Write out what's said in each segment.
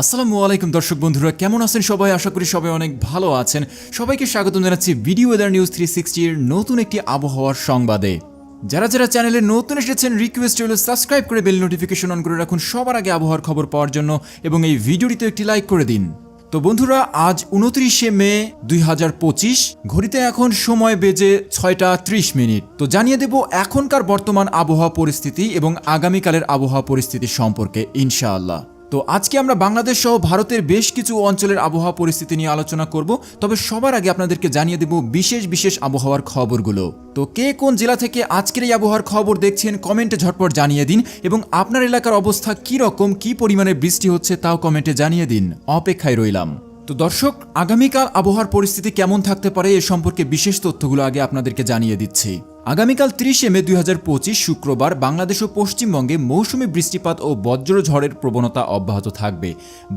আসসালামু আলাইকুম দর্শক বন্ধুরা, কেমন আছেন সবাই? আশা করি সবাই অনেক ভালো আছেন। সবাইকে স্বাগত জানাচ্ছি ভিডিও ওয়েদার নিউজ থ্রি সিক্সটির নতুন একটি আবহাওয়ার সংবাদে। যারা যারা চ্যানেলে নতুন এসেছেন রিকোয়েস্ট হলো সাবস্ক্রাইব করে বেল নোটিফিকেশন অন করে রাখুন, সবার আগে আবহাওয়ার খবর পাওয়ার জন্য এবং এই ভিডিওটিতে একটি লাইক করে দিন। তো বন্ধুরা, আজ উনত্রিশে মে দুই হাজার পঁচিশ, ঘড়িতে এখন সময় বেজে ছয়টা ত্রিশ মিনিট। তো জানিয়ে দেব এখনকার বর্তমান আবহাওয়া পরিস্থিতি এবং আগামীকালের আবহাওয়া পরিস্থিতি সম্পর্কে, ইনশাআল্লাহ। তো আজকে আমরা বাংলাদেশ সহ ভারতের বেশ কিছু অঞ্চলের আবহাওয়া পরিস্থিতি নিয়ে আলোচনা করব, তবে সবার আগে আপনাদেরকে জানিয়ে দেব বিশেষ বিশেষ আবহাওয়ার খবরগুলো। তো কে কোন জেলা থেকে আজকের এই আবহাওয়ার খবর দেখছেন কমেন্টে ঝটপট জানিয়ে দিন এবং আপনার এলাকার অবস্থা কী রকম, কী পরিমাণে বৃষ্টি হচ্ছে তাও কমেন্টে জানিয়ে দিন। অপেক্ষায় রইলাম। তো দর্শক, আগামীকাল আবহাওয়ার পরিস্থিতি কেমন থাকতে পারে এ সম্পর্কে বিশেষ তথ্যগুলো আগে আপনাদেরকে জানিয়ে দিচ্ছি। আগামীকাল তিরিশে মে দুই হাজার পঁচিশ শুক্রবার বাংলাদেশ ও পশ্চিমবঙ্গে মৌসুমী বৃষ্টিপাত ও বজ্রঝড়ের প্রবণতা অব্যাহত থাকবে।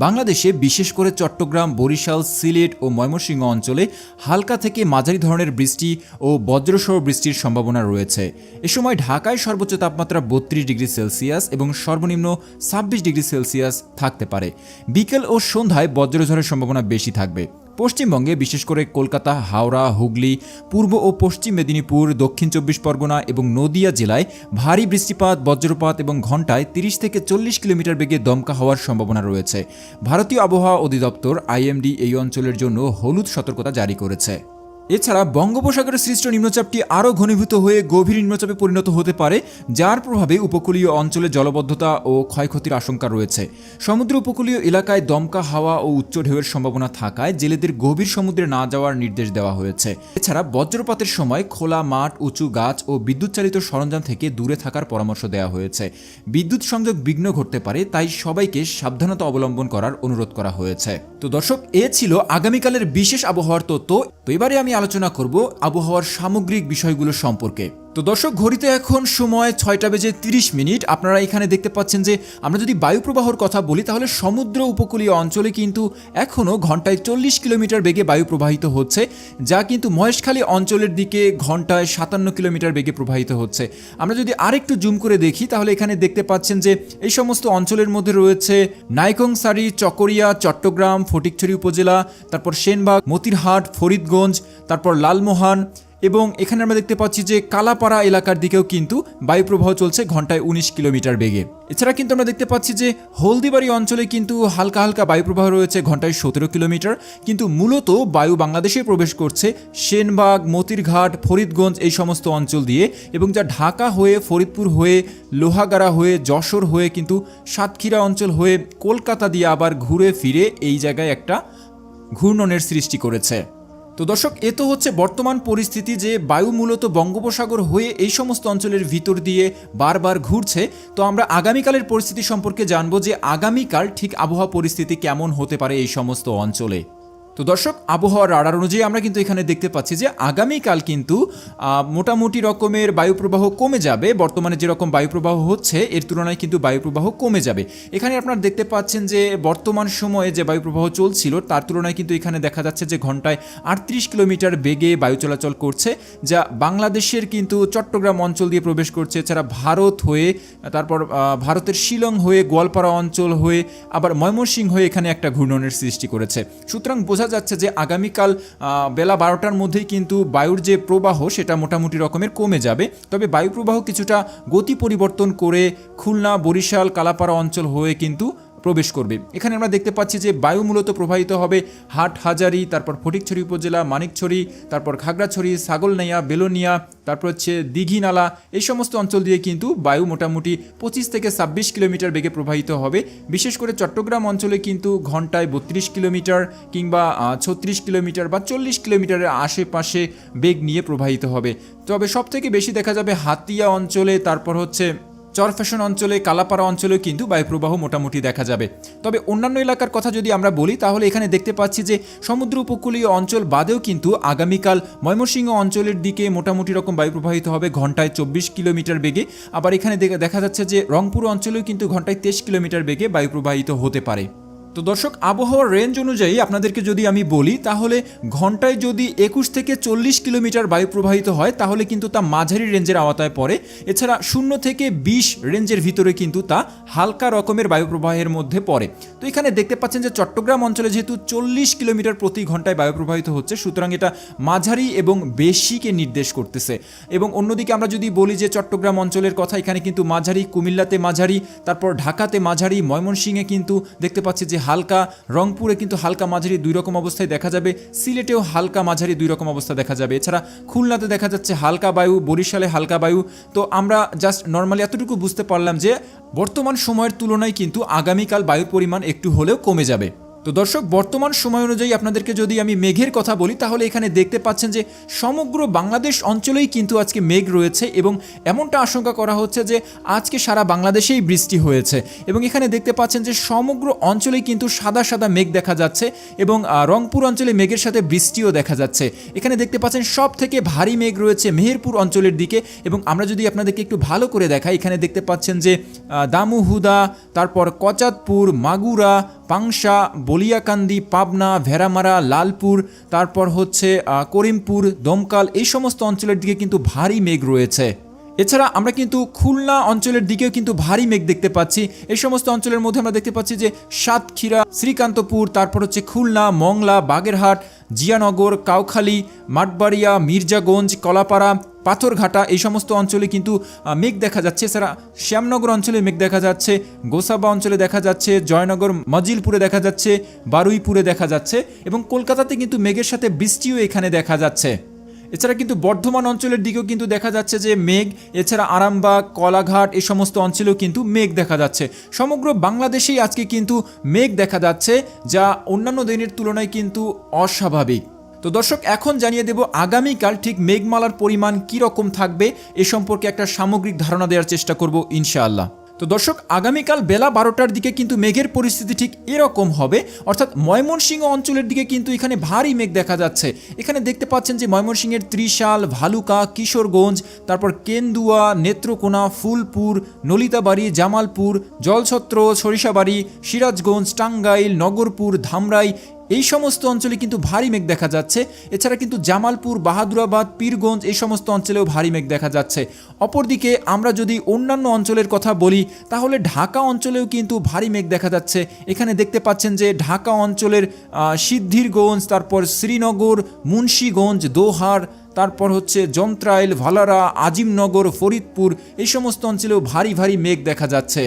বাংলাদেশে বিশেষ করে চট্টগ্রাম, বরিশাল, সিলেট ও ময়মনসিংহ অঞ্চলে হালকা থেকে মাঝারি ধরনের বৃষ্টি ও বজ্রসহ বৃষ্টির সম্ভাবনা রয়েছে। এ সময় ঢাকায় সর্বোচ্চ তাপমাত্রা বত্রিশ ডিগ্রি সেলসিয়াস এবং সর্বনিম্ন ছাব্বিশ ডিগ্রি সেলসিয়াস থাকতে পারে। বিকেল ও সন্ধ্যায় বজ্রঝড়ের সম্ভাবনা বেশি থাকবে। পশ্চিমবঙ্গে, বিশেষ করে কলকাতা, হাওড়া, হুগলি, পূর্ব ও পশ্চিম মেদিনীপুর, দক্ষিণ চব্বিশ পরগনা এবং নদিয়া জেলায় ভারী বৃষ্টিপাত, বজ্রপাত এবং ঘন্টায় তিরিশ থেকে চল্লিশ কিলোমিটার বেগে দমকা হওয়ার সম্ভাবনা রয়েছে। ভারতীয় আবহাওয়া অধিদপ্তর আইএমডি এই অঞ্চলের জন্য হলুদ সতর্কতা জারি করেছে। এছাড়া বঙ্গোপসাগরের সৃষ্ট নিম্নচাপটি আরও ঘনীভূত হয়ে গভীর নিম্নচাপে পরিণত হতে পারে, যার প্রভাবে উপকূলীয় অঞ্চলে জলবদ্ধতা ও ক্ষয়ক্ষতির আশঙ্কা রয়েছে। সমুদ্র উপকূলীয় এলাকায় দমকা হাওয়া ও উচ্চ ঢেউয়ের সম্ভাবনা থাকায় জেলেদের গভীর সমুদ্রে না যাওয়ার নির্দেশ দেওয়া হয়েছে। এছাড়া বজ্রপাতের সময় খোলা মাঠ, উঁচু গাছ ও বিদ্যুৎ চালিত সরঞ্জাম থেকে দূরে থাকার পরামর্শ দেওয়া হয়েছে। বিদ্যুৎ সংযোগ বিঘ্ন ঘটতে পারে, তাই সবাইকে সাবধানতা অবলম্বন করার অনুরোধ করা হয়েছে। তো দর্শক, এ ছিল আগামীকালের বিশেষ আবহাওয়ার তথ্য। তো এবারে আমি আলোচনা করব আবহাওয়ার সামগ্রিক বিষয়গুলো সম্পর্কে। তো দর্শক, ঘড়িতে এখন সময় ছয়টা বেজে তিরিশ মিনিট। আপনারা এখানে দেখতে পাচ্ছেন যে, আমরা যদি বায়ু প্রবাহর কথা বলি, তাহলে সমুদ্র উপকূলীয় অঞ্চলে কিন্তু এখনও ঘন্টায় চল্লিশ কিলোমিটার বেগে বায়ু প্রবাহিত হচ্ছে, যা কিন্তু মহেশখালী অঞ্চলের দিকে ঘন্টায় সাতান্ন কিলোমিটার বেগে প্রবাহিত হচ্ছে। আমরা যদি আরেকটু জুম করে দেখি, তাহলে এখানে দেখতে পাচ্ছেন যে, এই সমস্ত অঞ্চলের মধ্যে রয়েছে নাইকংসারি, চকরিয়া, চট্টগ্রাম, ফটিকছড়ি উপজেলা, তারপর সেনবাগ, মতিরহাট, ফরিদগঞ্জ, তারপর লালমোহান এবং এখানে আমরা দেখতে পাচ্ছি যে কালাপাড়া এলাকার দিকেও কিন্তু বায়ুপ্রবাহ চলছে ঘন্টায় উনিশ কিলোমিটার বেগে। এছাড়া কিন্তু আমরা দেখতে পাচ্ছি যে হলদিবাড়ি অঞ্চলে কিন্তু হালকা হালকা বায়ুপ্রবাহ রয়েছে ঘন্টায় সতেরো কিলোমিটার। কিন্তু মূলত বায়ু বাংলাদেশে প্রবেশ করছে সেনবাগ, মতিরঘাট, ফরিদগঞ্জ এই সমস্ত অঞ্চল দিয়ে এবং যা ঢাকা হয়ে, ফরিদপুর হয়ে, লোহাগাড়া হয়ে, যশোর হয়ে কিন্তু সাতক্ষীরা অঞ্চল হয়ে কলকাতা দিয়ে আবার ঘুরে ফিরে এই জায়গায় একটা ঘূর্ণনের সৃষ্টি করেছে। তো দর্শক, এ তো হচ্ছে বর্তমান পরিস্থিতি যে বায়ু মূলত বঙ্গোপসাগর হয়ে এই সমস্ত অঞ্চলের ভিতর দিয়ে বারবার ঘুরছে। তো আমরা আগামীকালের পরিস্থিতি সম্পর্কে জানব যে আগামীকাল ঠিক আবহাওয়া পরিস্থিতি কেমন হতে পারে এই সমস্ত অঞ্চলে। তো দর্শক, আবহাওয়ার রাডার অনুযায়ী আমরা কিন্তু এখানে দেখতে পাচ্ছি যে আগামীকাল কিন্তু মোটামুটি রকমের বায়ুপ্রবাহ কমে যাবে। বর্তমানে যেরকম বায়ুপ্রবাহ হচ্ছে, এর তুলনায় কিন্তু বায়ুপ্রবাহ কমে যাবে। এখানে আপনারা দেখতে পাচ্ছেন যে বর্তমান সময়ে যে বায়ুপ্রবাহ চলছিল, তার তুলনায় কিন্তু এখানে দেখা যাচ্ছে যে ঘন্টায় আটত্রিশ কিলোমিটার বেগে বায়ু চলাচল করছে, যা বাংলাদেশের কিন্তু চট্টগ্রাম অঞ্চল দিয়ে প্রবেশ করছে। এছাড়া ভারত হয়ে, তারপর ভারতের শিলং হয়ে, গোয়ালপাড়া অঞ্চল হয়ে, আবার ময়মনসিংহ হয়ে এখানে একটা ঘূর্ণনের সৃষ্টি করেছে। সুতরাং বোঝা যাচ্ছে যে আগামীকাল বেলা বারোটার মধ্যেই কিন্তু বায়ুর যে প্রবাহ সেটা মোটামুটি রকমের কমে যাবে। তবে বায়ু প্রবাহ কিছুটা গতি পরিবর্তন করে খুলনা, বরিশাল, কালাপাড়া অঞ্চল হয়ে কিন্তু প্রবেশ করবে। এখানে আমরা দেখতে পাচ্ছি যে বায়ু মূলত প্রবাহিত হবে হাট হাজারি তারপর ফটিকছড়ি উপজেলা, মানিকছড়ি, তারপর খাগড়াছড়ি, ছাগলনাইয়া, বেলোনিয়া, তারপর হচ্ছে দিঘিনালা। এই সমস্ত অঞ্চল দিয়ে কিন্তু বায়ু মোটামুটি পঁচিশ থেকে ছাব্বিশ কিলোমিটার বেগে প্রবাহিত হবে। বিশেষ করে চট্টগ্রাম অঞ্চলে কিন্তু ঘন্টায় বত্রিশ কিলোমিটার কিংবা ছত্রিশ কিলোমিটার বা চল্লিশ কিলোমিটারের আশেপাশে বেগ নিয়ে প্রবাহিত হবে। তবে সবথেকে বেশি দেখা যাবে হাতিয়া অঞ্চলে, তারপর হচ্ছে চরফ্যাশন অঞ্চলে, কালাপাড়া অঞ্চলেও কিন্তু বায়ুপ্রবাহ মোটামুটি দেখা যাবে। তবে অন্যান্য এলাকার কথা যদি আমরা বলি, তাহলে এখানে দেখতে পাচ্ছি যে সমুদ্র উপকূলীয় অঞ্চল বাদেও কিন্তু আগামীকাল ময়মনসিংহ অঞ্চলের দিকে মোটামুটি রকম বায়ু প্রবাহিত হবে ঘন্টায় চব্বিশ কিলোমিটার বেগে। আবার এখানে দেখা যাচ্ছে যে রংপুর অঞ্চলেও কিন্তু ঘন্টায় তেইশ কিলোমিটার বেগে বায়ু প্রবাহিত হতে পারে। তো দর্শক, আবহাওয়ার রেঞ্জ অনুযায়ী আপনাদেরকে যদি আমি বলি, তাহলে ঘন্টায় যদি একুশ থেকে চল্লিশ কিলোমিটার বায়ু প্রবাহিত হয়, তাহলে কিন্তু তা মাঝারি রেঞ্জের আওতায় পড়ে। এছাড়া শূন্য থেকে বিশ রেঞ্জের ভিতরে কিন্তু তা হালকা রকমের বায়ু প্রবাহের মধ্যে পড়ে। তো এখানে দেখতে পাচ্ছেন যে চট্টগ্রাম অঞ্চলে যেহেতু চল্লিশ কিলোমিটার প্রতি ঘন্টায় বায়ু প্রবাহিত হচ্ছে, সুতরাং এটা মাঝারি এবং বেশিকে নির্দেশ করতেছে। এবং অন্যদিকে আমরা যদি বলি যে চট্টগ্রাম অঞ্চলের কথা, এখানে কিন্তু মাঝারি, কুমিল্লাতে মাঝারি, তারপর ঢাকাতে মাঝারি, ময়মনসিংহে কিন্তু দেখতে পাচ্ছি যে হালকা রংপুরে কিন্তু হালকা মাঝারি দুই রকম অবস্থায় দেখা যাবে। সিলেটেও হালকা মাঝারি দুই রকম অবস্থা দেখা যাবে। এছাড়া খুলনাতে দেখা যাচ্ছে হালকা বায়ু, বরিশালে হালকা বায়ু। তো আমরা জাস্ট নর্মালি এতটুকু বুঝতে পারলাম যে বর্তমান সময়ের তুলনায় কিন্তু আগামীকাল বায়ুর পরিমাণ একটু হলেও কমে যাবে। তো দর্শক, বর্তমান সময় অনুযায়ী আপনাদেরকে যদি আমি মেঘের কথা বলি, তাহলে এখানে দেখতে পাচ্ছেন যে সমগ্র বাংলাদেশ অঞ্চলেই কিন্তু আজকে মেঘ রয়েছে এবং এমনটা আশঙ্কা করা হচ্ছে যে আজকে সারা বাংলাদেশেই বৃষ্টি হয়েছে। এবং এখানে দেখতে পাচ্ছেন যে সমগ্র অঞ্চলেই কিন্তু সাদা সাদা মেঘ দেখা যাচ্ছে এবং রংপুর অঞ্চলে মেঘের সাথে বৃষ্টিও দেখা যাচ্ছে। এখানে দেখতে পাচ্ছেন সব থেকে ভারী মেঘ রয়েছে মেহেরপুর অঞ্চলের দিকে এবং আমরা যদি আপনাদেরকে একটু ভালো করে দেখাই, এখানে দেখতে পাচ্ছেন যে দামুহুদা, তারপর কচাতপুর, মাগুরা, পাংশা বলিয়াকান্দি, পাবনা ভেরামারা লালপুর, তারপর হচ্ছে করিমপুর, দমকাল, এই সমস্ত অঞ্চলের দিকে কিন্তু ভারী মেঘ রয়েছে। এছাড়া আমরা কিন্তু খুলনা অঞ্চলের দিকেও কিন্তু ভারী মেঘ দেখতে পাচ্ছি। এই সমস্ত অঞ্চলের মধ্যে আমরা দেখতে পাচ্ছি যে সাতক্ষীরা, শ্রীকান্তপুর, তারপর হচ্ছে খুলনা, মংলা, বাগেরহাট জিয়ানগর, কাউখালী, মাঠবাড়িয়া, মির্জাগঞ্জ, কলাপাড়া, পাথরঘাটা এই সমস্ত অঞ্চলে কিন্তু মেঘ দেখা যাচ্ছে। এছাড়া শ্যামনগর অঞ্চলে মেঘ দেখা যাচ্ছে, গোসাবা অঞ্চলে দেখা যাচ্ছে, জয়নগর, মজিলপুরে দেখা যাচ্ছে, বারুইপুরে দেখা যাচ্ছে এবং কলকাতাতে কিন্তু মেঘের সাথে বৃষ্টিও এখানে দেখা যাচ্ছে। এছাড়া কিন্তু বর্ধমান অঞ্চলের দিকেও কিন্তু দেখা যাচ্ছে যে মেঘ, এছাড়া আরামবাগ, কলাঘাট এই সমস্ত অঞ্চলেও কিন্তু মেঘ দেখা যাচ্ছে। সমগ্র বাংলাদেশেই আজকে কিন্তু মেঘ দেখা যাচ্ছে, যা অন্যান্য দিনের তুলনায় কিন্তু অস্বাভাবিক। তো দর্শক, এখন জানিয়ে দেব আগামীকাল ঠিক মেঘমালার পরিমাণ কী রকম থাকবে, এ সম্পর্কে একটা সামগ্রিক ধারণা দেওয়ার চেষ্টা করব ইনশাআল্লাহ। তো দর্শক, আগামীকাল বেলা বারোটার দিকে কিন্তু মেঘের পরিস্থিতি ঠিক এরকম হবে। অর্থাৎ ময়মনসিংহ অঞ্চলের দিকে কিন্তু এখানে ভারী মেঘ দেখা যাচ্ছে। এখানে দেখতে পাচ্ছেন যে ময়মনসিংহের ত্রিশাল, ভালুকা, কিশোরগঞ্জ, তারপর কেন্দুয়া, নেত্রকোনা, ফুলপুর, নলিতাবাড়ি, জামালপুর, জলছত্র, সরিষাবাড়ি, সিরাজগঞ্জ, টাঙ্গাইল, নগরপুর, ধামরাই এই সমস্ত অঞ্চলে কিন্তু ভারী মেঘ দেখা যাচ্ছে। এছাড়া কিন্তু জামালপুর, বাহাদুরাবাদ, পীরগঞ্জ এই সমস্ত অঞ্চলেও ভারী মেঘ দেখা যাচ্ছে। অপরদিকে আমরা যদি অন্যান্য অঞ্চলের কথা বলি, তাহলে ঢাকা অঞ্চলেও কিন্তু ভারী মেঘ দেখা যাচ্ছে। এখানে দেখতে পাচ্ছেন যে ঢাকা অঞ্চলের সিদ্ধিরগঞ্জ, তারপর শ্রীনগর, মুন্সীগঞ্জ, দোহার, তারপর হচ্ছে যন্ত্রাইল ভালারা, আজিমনগর, ফরিদপুর এই সমস্ত অঞ্চলেও ভারী ভারী মেঘ দেখা যাচ্ছে।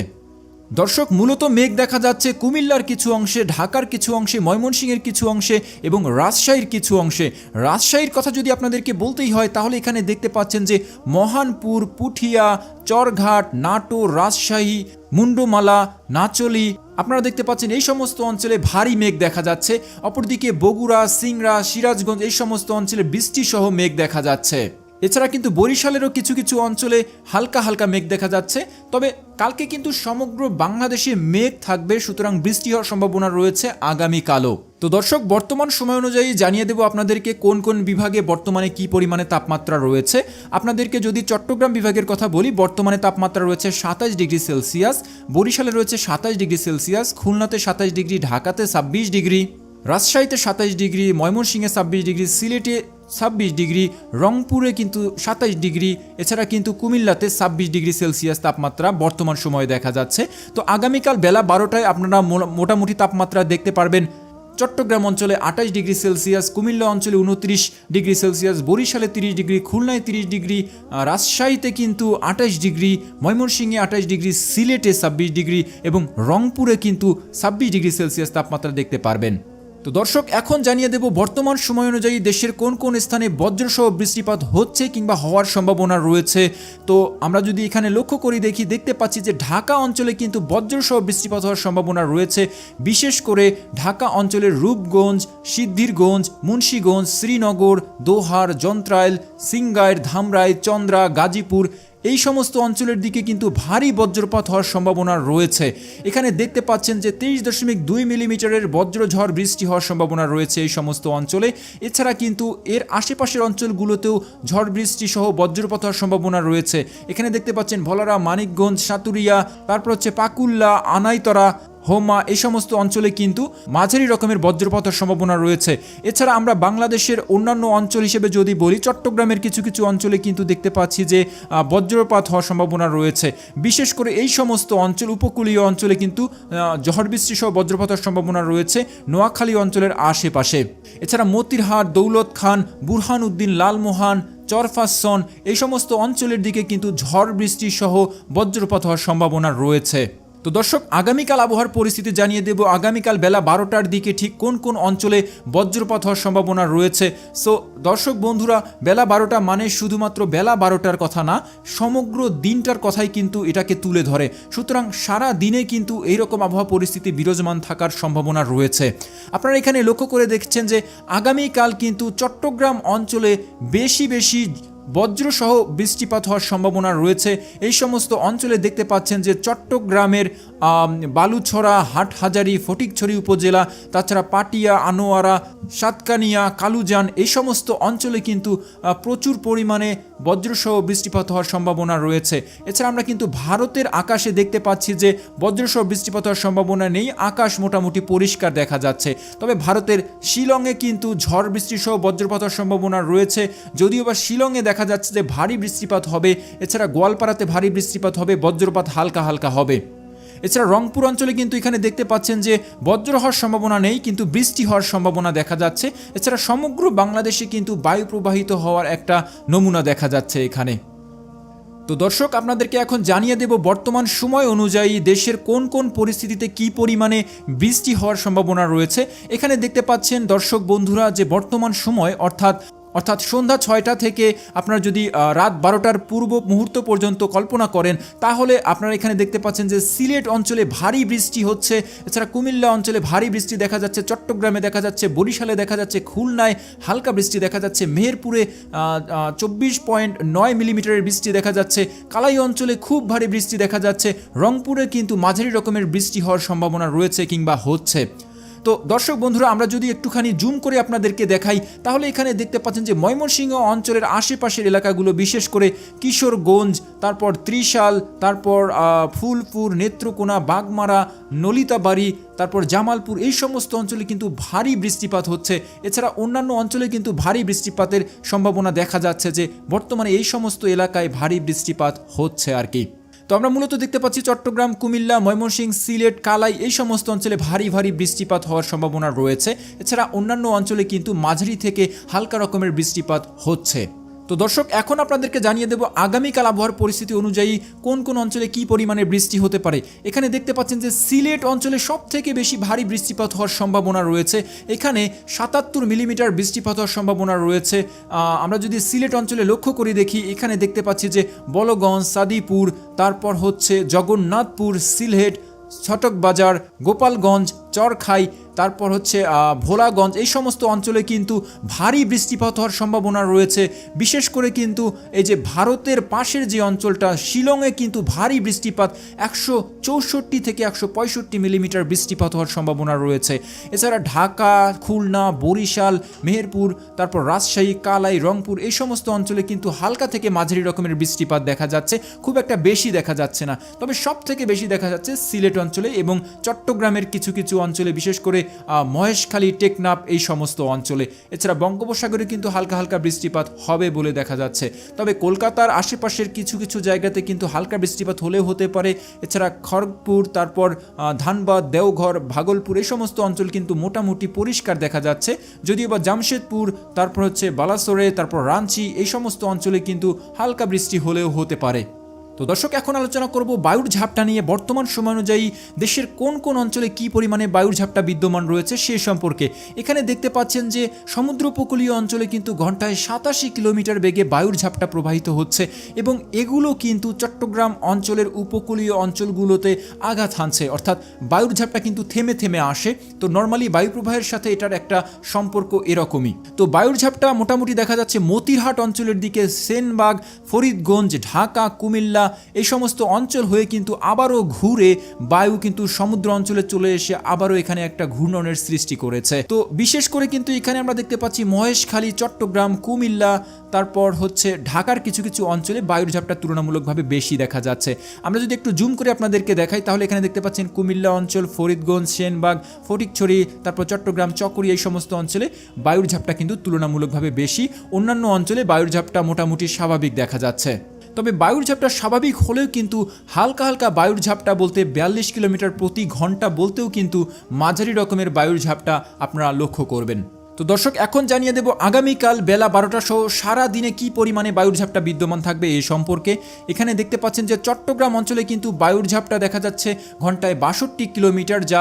দর্শক, মূলত মেঘ দেখা যাচ্ছে কুমিল্লার কিছু অংশে, ঢাকার কিছু অংশে, ময়মনসিংহের কিছু অংশে এবং রাজশাহীর কিছু অংশে। রাজশাহীর কথা যদি আপনাদেরকে বলতেই হয়, তাহলে এখানে দেখতে পাচ্ছেন যে মহানপুর, পুঠিয়া, চরঘাট, নাটোর, রাজশাহী, মুন্ডমালা, নাচলি, আপনারা দেখতে পাচ্ছেন এই সমস্ত অঞ্চলে ভারী মেঘ দেখা যাচ্ছে। অপরদিকে বগুড়া, সিংড়া, সিরাজগঞ্জ এই সমস্ত অঞ্চলে বৃষ্টি সহ মেঘ দেখা যাচ্ছে। এছাড়া কিন্তু বরিশালেরও কিছু কিছু অঞ্চলে হালকা হালকা মেঘ দেখা যাচ্ছে। তবে কালকে কিন্তু সমগ্র বাংলাদেশে মেঘ থাকবে, সুতরাং বৃষ্টি হওয়ার সম্ভাবনা রয়েছে আগামীকালও। তো দর্শক, বর্তমান সময় অনুযায়ী জানিয়ে দেব আপনাদেরকে কোন কোন বিভাগে বর্তমানে কি পরিমাণে তাপমাত্রা রয়েছে। আপনাদেরকে যদি চট্টগ্রাম বিভাগের কথা বলি, বর্তমানে তাপমাত্রা রয়েছে সাতাশ ডিগ্রি সেলসিয়াস, বরিশালে রয়েছে সাতাশ ডিগ্রি সেলসিয়াস, খুলনাতে সাতাশ ডিগ্রি, ঢাকাতে ছাব্বিশ ডিগ্রি, রাজশাহীতে সাতাশ ডিগ্রি, ময়মনসিংহে ছাব্বিশ ডিগ্রি, সিলেটে ছাব্বিশ ডিগ্রি, রংপুরে কিন্তু সাতাইশ ডিগ্রি, এছাড়া কিন্তু কুমিল্লাতে ছাব্বিশ ডিগ্রি সেলসিয়াস তাপমাত্রা বর্তমান সময়ে দেখা যাচ্ছে। তো আগামীকাল বেলা বারোটায় আপনারা মোটামুটি তাপমাত্রা দেখতে পারবেন। চট্টগ্রাম অঞ্চলে আঠাশ ডিগ্রি সেলসিয়াস, কুমিল্লা অঞ্চলে উনত্রিশ ডিগ্রি সেলসিয়াস, বরিশালে তিরিশ ডিগ্রি, খুলনায় তিরিশ ডিগ্রি রাজশাহীতে কিন্তু আঠাশ ডিগ্রি, ময়মনসিংহে আঠাশ ডিগ্রি, সিলেটে ছাব্বিশ ডিগ্রি এবং রংপুরে কিন্তু ছাব্বিশ ডিগ্রি সেলসিয়াস তাপমাত্রা দেখতে পারবেন। তো দর্শক, এখন জানিয়ে দেব বর্তমান সময় অনুযায়ী দেশের কোন কোন স্থানে বজ্রসহ বৃষ্টিপাত হচ্ছে কিংবা হওয়ার সম্ভাবনা রয়েছে। তো আমরা যদি এখানে লক্ষ্য করি, দেখি, দেখতে পাচ্ছি যে ঢাকা অঞ্চলে কিন্তু বজ্রসহ বৃষ্টিপাত হওয়ার সম্ভাবনা রয়েছে। বিশেষ করে ঢাকা অঞ্চলের রূপগঞ্জ, সিদ্ধিরগঞ্জ, মুন্সীগঞ্জ, শ্রীনগর, দোহার, যন্ত্রাইল, সিংগাইর, ধামরাই, চন্দ্রা, গাজীপুর এই সমস্ত অঞ্চলের দিকে কিন্তু ভারী বজ্রপাত হওয়ার সম্ভাবনা রয়েছে। এখানে দেখতে পাচ্ছেন যে তেইশ দশমিক দুই মিলিমিটারের বজ্রঝড় বৃষ্টি হওয়ার সম্ভাবনা রয়েছে এই সমস্ত অঞ্চলে। এছাড়া কিন্তু এর আশেপাশের অঞ্চলগুলোতেও ঝড় বৃষ্টি সহ বজ্রপাত হওয়ার সম্ভাবনা রয়েছে। এখানে দেখতে পাচ্ছেন ভলারা, মানিকগঞ্জ, সাতুরিয়া, তারপর হচ্ছে পাকুল্লা, আনাইতরা হোমা এই সমস্ত অঞ্চলে কিন্তু মাঝারি রকমের বজ্রপাতের সম্ভাবনা রয়েছে। এছাড়া আমরা বাংলাদেশের অন্যান্য অঞ্চল হিসেবে যদি বলি, চট্টগ্রামের কিছু কিছু অঞ্চলে কিন্তু দেখতে পাচ্ছি যে বজ্রপাত হওয়ার সম্ভাবনা রয়েছে। বিশেষ করে এই সমস্ত অঞ্চল, উপকূলীয় অঞ্চলে কিন্তু ঝড় বৃষ্টি সহ বজ্রপাতের সম্ভাবনা রয়েছে নোয়াখালী অঞ্চলের আশেপাশে। এছাড়া মতিরহাট, দৌলত খান বুরহান উদ্দিন লালমোহান চরফাসন এই সমস্ত অঞ্চলের দিকে কিন্তু ঝড় বৃষ্টি সহ বজ্রপাত হওয়ার সম্ভাবনা রয়েছে। তো দর্শক, আগামীকাল আবহাওয়ার পরিস্থিতি জানিয়ে দেব। আগামীকাল বেলা বারোটার দিকে ঠিক কোন কোন অঞ্চলে বজ্রপাত হওয়ার সম্ভাবনা রয়েছে? সো দর্শক বন্ধুরা, বেলা বারোটা মানে শুধুমাত্র বেলা বারোটার কথা না, সমগ্র দিনটার কথাই কিন্তু এটাকে তুলে ধরে। সুতরাং সারা দিনে কিন্তু এইরকম আবহাওয়া পরিস্থিতি বিরাজমান থাকার সম্ভাবনা রয়েছে। আপনারা এখানে লক্ষ্য করে দেখছেন যে, আগামীকাল কিন্তু চট্টগ্রাম অঞ্চলে বেশি বেশি বজ্রসহ বৃষ্টিপাত হওয়ার সম্ভাবনা রয়েছে। এই সমস্ত অঞ্চলে দেখতে পাচ্ছেন যে চট্টগ্রামের বালুছড়া, হাটহাজারি, ফটিকছড়ি উপজেলা, তাছাড়া পাটিয়া, আনোয়ারা, সাতকানিয়া, কালুজান এই সমস্ত অঞ্চলে কিন্তু প্রচুর পরিমাণে বজ্রসহ বৃষ্টিপাত হওয়ার সম্ভাবনা রয়েছে। এছাড়া আমরা কিন্তু ভারতের আকাশে দেখতে পাচ্ছি যে, বজ্রসহ বৃষ্টিপাত হওয়ার সম্ভাবনা নেই, আকাশ মোটামুটি পরিষ্কার দেখা যাচ্ছে। তবে ভারতের শিলংয়ে কিন্তু ঝড় বৃষ্টি সহ বজ্রপাত হওয়ার সম্ভাবনা রয়েছে, যদিও বা শিলংয়ে দেখা যাচ্ছে যে, ভারী বৃষ্টিপাত হবে। এছাড়া গোয়ালপাড়াতে ভারী বৃষ্টিপাত হবে, বজ্রপাত হালকা হালকা হবে। এছাড়া রংপুর অঞ্চলে কিন্তু এখানে দেখতে পাচ্ছেন যে বজ্র হওয়ার সম্ভাবনা নেই, কিন্তু বৃষ্টি হওয়ার সম্ভাবনা দেখা যাচ্ছে। এছাড়া সমগ্র বাংলাদেশে কিন্তু বায়ু প্রবাহিত হওয়ার একটা নমুনা দেখা যাচ্ছে এখানে। তো দর্শক, আপনাদেরকে এখন জানিয়ে দেব বর্তমান সময় অনুযায়ী দেশের কোন কোন পরিস্থিতিতে কি পরিমাণে বৃষ্টি হওয়ার সম্ভাবনা রয়েছে। এখানে দেখতে পাচ্ছেন দর্শক বন্ধুরা যে বর্তমান সময়, অর্থাৎ অর্থাৎ সন্ধ্যা ছয়টা থেকে আপনারা যদি রাত বারোটার পূর্ব মুহূর্ত পর্যন্ত কল্পনা করেন, তাহলে আপনারা এখানে দেখতে পাচ্ছেন যে সিলেট অঞ্চলে ভারী বৃষ্টি হচ্ছে। এছাড়া কুমিল্লা অঞ্চলে ভারী বৃষ্টি দেখা যাচ্ছে, চট্টগ্রামে দেখা যাচ্ছে, বরিশালে দেখা যাচ্ছে, খুলনায় হালকা বৃষ্টি দেখা যাচ্ছে, মেহেরপুরে চব্বিশ পয়েন্ট নয় মিলিমিটারের বৃষ্টি দেখা যাচ্ছে, কালাই অঞ্চলে খুব ভারী বৃষ্টি দেখা যাচ্ছে, রংপুরে কিন্তু মাঝারি রকমের বৃষ্টি হওয়ার সম্ভাবনা রয়েছে কিংবা হচ্ছে। তো দর্শক বন্ধুরা, আমরা যদি একটুখানি জুম করে আপনাদেরকে দেখাই, তাহলে এখানে দেখতে পাচ্ছেন যে ময়মনসিংহ অঞ্চলের আশেপাশের এলাকাগুলো, বিশেষ করে কিশোরগঞ্জ, তারপর ত্রিশাল, তারপর ফুলপুর, নেত্রকোনা, বাগমারা, নলিতাবাড়ি, তারপর জামালপুর, এই সমস্ত অঞ্চলে কিন্তু ভারী বৃষ্টিপাত হচ্ছে। এছাড়া অন্যান্য অঞ্চলে কিন্তু ভারী বৃষ্টিপাতের সম্ভাবনা দেখা যাচ্ছে যে, বর্তমানে এই সমস্ত এলাকায় ভারী বৃষ্টিপাত হচ্ছে আর কি। তো আমরা মূলত দেখতে পাচ্ছি চট্টগ্রাম, কুমিল্লা ময়মনসিংহ সিলেট, কালাই এই সমস্ত অঞ্চলে ভারী ভারী বৃষ্টিপাত হওয়ার সম্ভাবনা রয়েছে। এছাড়া অন্যান্য অঞ্চলে কিন্তু মাঝারি থেকে হালকা রকমের বৃষ্টিপাত হচ্ছে। তো দর্শক, এখন আপনাদেরকে জানিয়ে দেব আগামীকাল আবহাওয়ার পরিস্থিতি অনুযায়ী কোন কোন অঞ্চলে কি পরিমাণে বৃষ্টি হতে পারে। এখানে দেখতে পাচ্ছেন যে সিলেট অঞ্চলে সব থেকে বেশি ভারী বৃষ্টিপাত হওয়ার সম্ভাবনা রয়েছে। এখানে সাতাত্তর মিলিমিটার বৃষ্টিপাত হওয়ার সম্ভাবনা রয়েছে। আমরা যদি সিলেট অঞ্চলে লক্ষ্য করে দেখি, এখানে দেখতে পাচ্ছি যে বলগঞ্জ, সাদিপুর, তারপর হচ্ছে জগন্নাথপুর, সিলহেট ছটক বাজার গোপালগঞ্জ চরখাই তারপর হচ্ছে ভোলাগঞ্জ, এই সমস্ত অঞ্চলে কিন্তু ভারী বৃষ্টিপাত হওয়ার সম্ভাবনা রয়েছে। বিশেষ করে কিন্তু এই যে ভারতের পাশের যে অঞ্চলটা, শিলংয়ে কিন্তু ভারী বৃষ্টিপাত, একশো চৌষট্টি থেকে একশো পঁয়ষট্টি মিলিমিটার বৃষ্টিপাত হওয়ার সম্ভাবনা রয়েছে। এছাড়া ঢাকা, খুলনা, বরিশাল, মেহেরপুর, তারপর রাজশাহী, কালাই, রংপুর, এই সমস্ত অঞ্চলে কিন্তু হালকা থেকে মাঝারি রকমের বৃষ্টিপাত দেখা যাচ্ছে। খুব একটা বেশি দেখা যাচ্ছে না। তবে সব থেকে বেশি দেখা যাচ্ছে সিলেট অঞ্চলে এবং চট্টগ্রামের কিছু কিছু অঞ্চলে, বিশেষ করে মহেশখালী টেকনাপ এই সমস্ত অঞ্চলে। এছাড়া বঙ্গোপসাগরে কিন্তু হালকা হালকা বৃষ্টিপাত হবে বলে দেখা যাচ্ছে। তবে কলকাতার আশেপাশের কিছু কিছু জায়গাতে কিন্তু হালকা বৃষ্টিপাত হলেও হতে পারে। এছাড়া খড়গপুর, তারপর ধানবাদ, দেওঘর, ভাগলপুর, এই সমস্ত অঞ্চল কিন্তু মোটামুটি পরিষ্কার দেখা যাচ্ছে। যদিও বা জামশেদপুর, তারপর হচ্ছে বালাসোরে, তারপর রাঞ্চি, এই সমস্ত অঞ্চলে কিন্তু হালকা বৃষ্টি হলেও হতে পারে। তো দর্শক, এখন আলোচনা করব বায়ুর ঝাপটা নিয়ে। বর্তমান সময় অনুযায়ী দেশের কোন কোন অঞ্চলে কি পরিমাণে বায়ুর ঝাপটা বিদ্যমান রয়েছে সে সম্পর্কে এখানে দেখতে পাচ্ছেন যে সমুদ্র উপকূলীয় অঞ্চলে কিন্তু ঘন্টায় সাতাশি কিলোমিটার বেগে বায়ুর ঝাপটা প্রবাহিত হচ্ছে এবং এগুলো কিন্তু চট্টগ্রাম অঞ্চলের উপকূলীয় অঞ্চলগুলোতে আঘাত হানছে। অর্থাৎ বায়ুর ঝাপটা কিন্তু থেমে থেমে আসে। তো নর্মালি বায়ু প্রবাহের সাথে এটার একটা সম্পর্ক এরকমই। তো বায়ুর ঝাপটা মোটামুটি দেখা যাচ্ছে মতিরহাট অঞ্চলের দিকে, সেনবাগ, ফরিদগঞ্জ, ঢাকা, কুমিল্লা কুমিল্লা এই সমস্ত অঞ্চল হয়ে কিন্তু আবারও ঘুরে বায়ু কিন্তু সমুদ্র অঞ্চলে চলে এসে আবারও এখানে একটা ঘূর্ণনের সৃষ্টি করেছে। তো বিশেষ করে কিন্তু এখানে আমরা দেখতে পাচ্ছি মহেশখালী, চট্টগ্রাম, কুমিল্লা, তারপর হচ্ছে ঢাকার কিছু কিছু অঞ্চলে বায়ুর ঝাপটা তুলনামূলকভাবে বেশি দেখা যাচ্ছে। আমরা যদি একটু জুম করে আপনাদেরকে দেখাই, তাহলে এখানে দেখতে পাচ্ছেন কুমিল্লা অঞ্চল, ফরিদগঞ্জ, সেনবাগ, ফটিকছড়ি, তারপর চট্টগ্রাম, চকরি এই সমস্ত অঞ্চলে বায়ুর ঝাপটা কিন্তু তুলনামূলকভাবে বেশি। অন্যান্য অঞ্চলে বায়ুর ঝাপটা মোটামুটি স্বাভাবিক দেখা যাচ্ছে। তবে বায়ুর ঝাপটা স্বাভাবিক হলেও কিন্তু হালকা হালকা বায়ুর ঝাপটা বলতে বিয়াল্লিশ কিলোমিটার প্রতি ঘণ্টা বলতেও কিন্তু মাঝারি রকমের বায়ুর ঝাপটা আপনারা লক্ষ্য করবেন। তো দর্শক, এখন জানিয়ে দেব আগামীকাল বেলা বারোটা সহ সারা দিনে কি পরিমাণে বায়ুর ঝাপটা বিদ্যমান থাকবে এই সম্পর্কে। এখানে দেখতে পাচ্ছেন যে চট্টগ্রাম অঞ্চলে কিন্তু বায়ুর ঝাপটা দেখা যাচ্ছে ঘন্টায় বাষট্টি কিলোমিটার, যা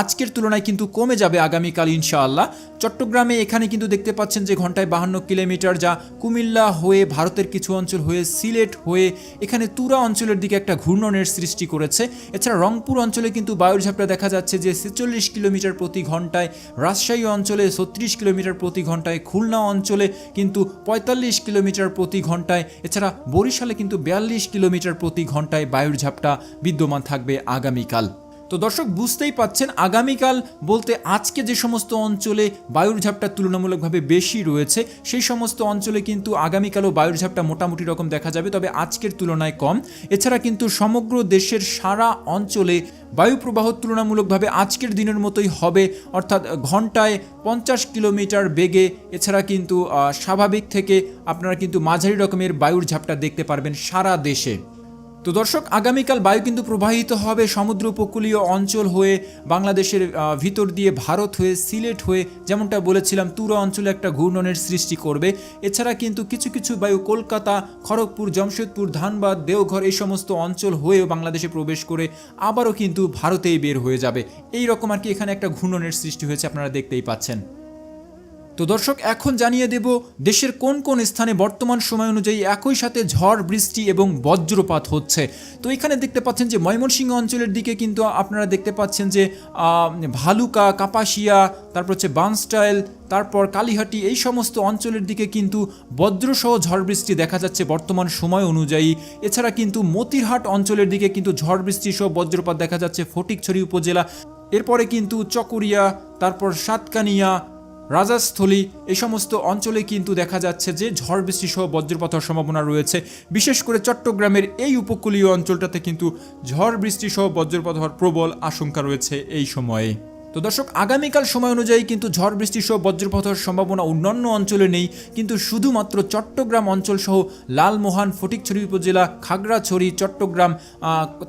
আজকের তুলনায় কিন্তু কমে যাবে আগামীকাল ইনশাআল্লাহ। চট্টগ্রামে এখানে কিন্তু দেখতে পাচ্ছেন যে ঘন্টায় বাহান্ন কিলোমিটার, যা কুমিল্লা হয়ে ভারতের কিছু অঞ্চল হয়ে সিলেট হয়ে এখানে তুরা অঞ্চলের দিকে একটা ঘূর্ণনের সৃষ্টি করেছে। এছাড়া রংপুর অঞ্চলে কিন্তু বায়ুর ঝাপটা দেখা যাচ্ছে যে ছেচল্লিশ কিলোমিটার প্রতি ঘন্টায়। রাজশাহী অঞ্চলে ছত্রিশ কিলোমিটার প্রতি ঘন্টায় খুলনা অঞ্চলে কিন্তু পঁয়তাল্লিশ কিলোমিটার প্রতি ঘন্টায়, এছাড়া বরিশালে কিন্তু বিয়াল্লিশ কিলোমিটার প্রতি ঘন্টায় বায়ুর ঝাপটা বিদ্যমান থাকবে আগামীকাল। তো দর্শক, বুঝতেই পাচ্ছেন, আগামীকাল বলতে আজকে যে সমস্ত অঞ্চলে বায়ুর ঝাপটা তুলনামূলকভাবে বেশি রয়েছে, সেই সমস্ত অঞ্চলে কিন্তু আগামীকালও বায়ুর ঝাপটা মোটামুটি রকম দেখা যাবে, তবে আজকের তুলনায় কম। এছাড়া কিন্তু সমগ্র দেশের সারা অঞ্চলে বায়ু প্রবাহ তুলনামূলকভাবে আজকের দিনের মতোই হবে, অর্থাৎ ঘন্টায় পঞ্চাশ কিলোমিটার বেগে। এছাড়া কিন্তু স্বাভাবিক থেকে আপনারা কিন্তু মাঝারি রকমের বায়ুর ঝাপটা দেখতে পারবেন সারা দেশে। তো দর্শক, আগামীকাল বায়ু কিন্তু প্রবাহিত হবে সমুদ্র উপকূলীয় অঞ্চল হয়ে, বাংলাদেশের ভিতর দিয়ে ভারত হয়ে, সিলেট হয়ে, যেমনটা বলেছিলাম, তুরা অঞ্চলে একটা ঘূর্ণনের সৃষ্টি করবে। এছাড়া কিন্তু কিছু কিছু বায়ু, কলকাতা, খড়গপুর, জামশেদপুর, ধানবাদ, দেওঘর, এই সমস্ত অঞ্চল হয়েও বাংলাদেশে প্রবেশ করে আবারও কিন্তু ভারতেই বের হয়ে যাবে। এই রকম আর কি এখানে একটা ঘূর্ণনের সৃষ্টি হয়েছে, আপনারা দেখতেই পাচ্ছেন। তো দর্শক, এখন জানিয়ে দেব দেশের কোন কোন স্থানে বর্তমান সময় অনুযায়ী একই সাথে ঝড়, বৃষ্টি এবং বজ্রপাত হচ্ছে। তো এখানে দেখতে পাচ্ছেন যে ময়মনসিংহ অঞ্চলের দিকে কিন্তু আপনারা দেখতে পাচ্ছেন যে ভালুকা, কাপাসিয়া, তারপর হচ্ছে বানস্টাইল, তারপর কালীহাটি, এই সমস্ত অঞ্চলের দিকে কিন্তু বজ্রসহ ঝড়, বৃষ্টি দেখা যাচ্ছে বর্তমান সময় অনুযায়ী। এছাড়া কিন্তু মতিরহাট অঞ্চলের দিকে কিন্তু ঝড়, বৃষ্টি সহ বজ্রপাত দেখা যাচ্ছে ফটিকছড়ি উপজেলা। এরপরে কিন্তু চকরিয়া, তারপর সাতকানিয়া রাজাস্থলী, এই সমস্ত অঞ্চলে কিন্তু দেখা যাচ্ছে যে ঝড় বৃষ্টি সহ বজ্রপাত হওয়ার সম্ভাবনা রয়েছে। বিশেষ করে চট্টগ্রামের এই উপকূলীয় অঞ্চলটাতে কিন্তু ঝড় বৃষ্টি সহ বজ্রপাত হওয়ার প্রবল আশঙ্কা রয়েছে এই সময়ে। তো দর্শক, আগামীকাল সময় অনুযায়ী কিন্তু ঝড়, বৃষ্টি সহ বজ্রপাত হওয়ার সম্ভাবনা অন্যান্য অঞ্চলে নেই। কিন্তু শুধুমাত্র চট্টগ্রাম অঞ্চল সহ লালমোহান, ফটিকছড়ি উপজেলা, খাগড়াছড়ি, চট্টগ্রাম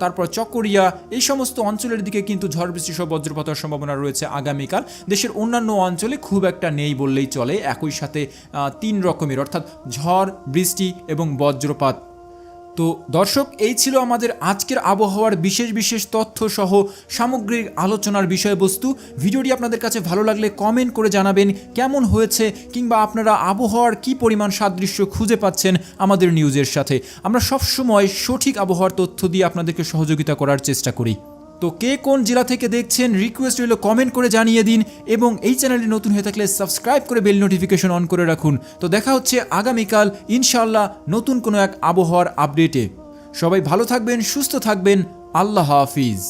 তারপর চকরিয়া, এই সমস্ত অঞ্চলের দিকে কিন্তু ঝড়, বৃষ্টি সহ বজ্রপাত হওয়ার সম্ভাবনা রয়েছে আগামীকাল। দেশের অন্যান্য অঞ্চলে খুব একটা নেই বললেই চলে। একই সাথে তিন রকমের, অর্থাৎ ঝড়, বৃষ্টি এবং বজ্রপাত। তো দর্শক, এই ছিল আমাদের আজকের আবহাওয়ার বিশেষ বিশেষ তথ্য সহ সামগ্রিক আলোচনার বিষয়বস্তু। ভিডিওটি আপনাদের কাছে ভালো লাগলে কমেন্ট করে জানাবেন কেমন হয়েছে কিংবা আপনারা আবহাওয়ার কি পরিমাণ সাদৃশ্য খুঁজে পাচ্ছেন আমাদের নিউজের সাথে। আমরা সবসময় সঠিক আবহাওয়ার তথ্য দিয়ে আপনাদেরকে সহযোগিতা করার চেষ্টা করি। তো কে কোন জেলা থেকে দেখছেন রিকোয়েস্ট রইল কমেন্ট করে জানিয়ে দিন এবং এই চ্যানেলটি নতুন হয়ে থাকলে সাবস্ক্রাইব করে বেল নোটিফিকেশন অন করে রাখুন। তো দেখা হচ্ছে আগামীকাল ইনশাল্লাহ নতুন কোনো এক আবহাওয়ার আপডেটে সবাই ভালো থাকবেন, সুস্থ থাকবেন, আল্লাহ হাফিজ।